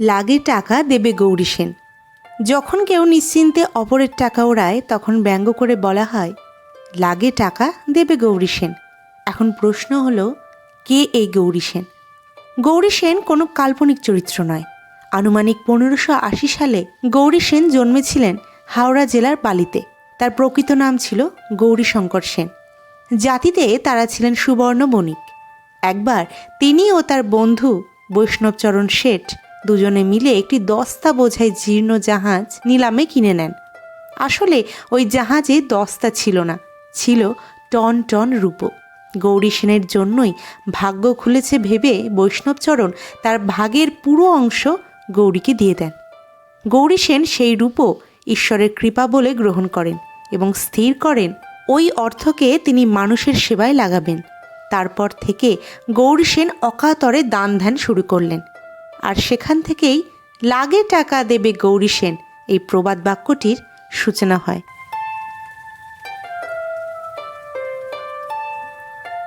লাগে টাকা দেবে গৌরী সেন। যখন কেউ নিশ্চিন্তে অপরের টাকা ওড়ায়, তখন ব্যঙ্গ করে বলা হয়, লাগে টাকা দেবে গৌরী সেন। এখন প্রশ্ন হলো, কে এই গৌরী সেন? গৌরী সেন কোনো কাল্পনিক চরিত্র নয়। আনুমানিক পনেরোশো আশি সালে গৌরী সেন জন্মেছিলেন হাওড়া জেলার বালিতে। তার প্রকৃত নাম ছিল গৌরীশঙ্কর সেন। জাতিতে তারা ছিলেন সুবর্ণ বণিক একবার তিনি ও তার বন্ধু বৈষ্ণবচরণ শেঠ দুজনে মিলে একটি দস্তা বোঝাই জীর্ণ জাহাজ নিলামে কিনে নেন। আসলে ওই জাহাজে দস্তা ছিল না, ছিল টন টন রূপো। গৌরী সেনের জন্যই ভাগ্য খুলেছে ভেবে বৈষ্ণবচরণ তার ভাগের পুরো অংশ গৌরীকে দিয়ে দেন। গৌরী সেন সেই রূপও ঈশ্বরের কৃপা বলে গ্রহণ করেন এবং স্থির করেন ওই অর্থকে তিনি মানুষের সেবায় লাগাবেন। তারপর থেকে গৌরী সেন অকাতরে দান ধ্যান শুরু করলেন। আর সেখান থেকেই লাগে টাকা দেবে গৌরী সেন। এই প্রবাদ বাক্যটির সূচনা হয়।